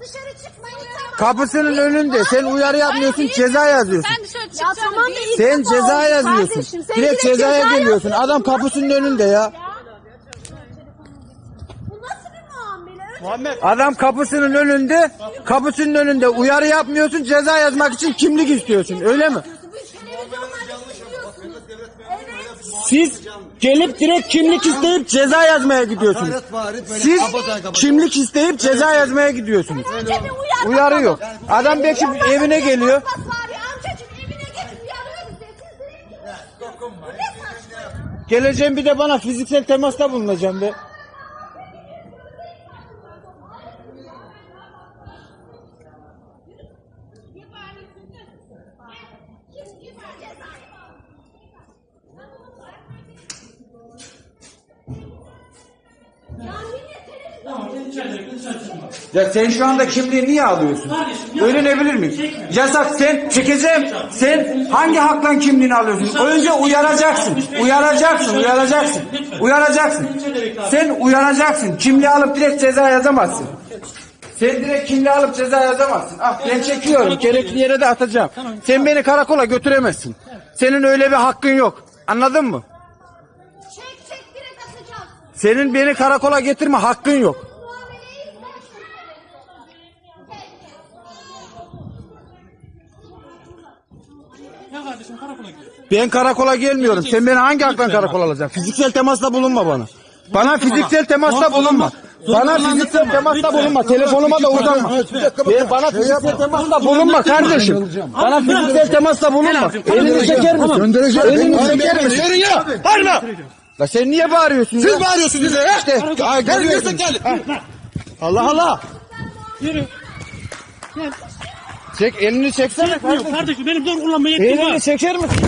Dışarı çıkmayın tamam. Kapısının önünde. Sen uyarı yapmıyorsun, ceza yazıyorsun. Ben dışarı Ya çıkacağım. tamam da ilk Sen defa ceza oldu yazıyorsun. kardeşim. Sen Direkt cezaya ceza geliyorsun. yazıyorsun. Adam kapısının önünde ya. Bu nasıl bir muamele? Önce Muhammed. Adam kapısının önünde, kapısının önünde uyarı yapmıyorsun, ceza yazmak için kimlik istiyorsun. Öyle mi? Siz gelip direkt kimlik isteyip ceza yazmaya gidiyorsunuz. Siz kimlik isteyip ceza yazmaya gidiyorsunuz. Uyarı yok. Adam belki evine geliyor. Geleceğim bir de bana fiziksel temasta bulunacağım be. Ya sen şu anda kimliği niye alıyorsun? Öğrenebilir miyim? Yasak sen çekeceğim. Sen hangi hakla kimliğini alıyorsun? Önce uyaracaksın. Uyaracaksın, uyaracaksın. Uyaracaksın. Sen uyaracaksın. Kimliği alıp direkt ceza yazamazsın. Sen direkt kimliği alıp ceza yazamazsın. Ah ben çekiyorum. Gerekli yere de atacağım. Sen beni karakola götüremezsin. Senin öyle bir hakkın yok. Anladın mı? Çek çek direkt atacağız. Senin beni karakola getirme hakkın yok. Ya kardeşim karakola gidiyor. Ben karakola gelmiyorum. Sen beni hangi haktan karakola alacaksın? Fiziksel temasla bulunma bana. Bana fiziksel temasla bulunma. Bana fiziksel temasla bulunma. Telefonuma da uzanma. Ben bana fiziksel temasla bulunma kardeşim. Bana fiziksel temasla bulunma. Elini çeker misin? Göndereceğim. Elini çeker misin? Verin ya. Bağırma. La sen niye bağırıyorsun ya? Siz bağırıyorsunuz bize ya. İşte Gel gel gel. Allah Allah. Yürü. Çek elini çeksene kardeşim. Kardeşim benim zor kullanmaya yetkim var. Elini çeker misin?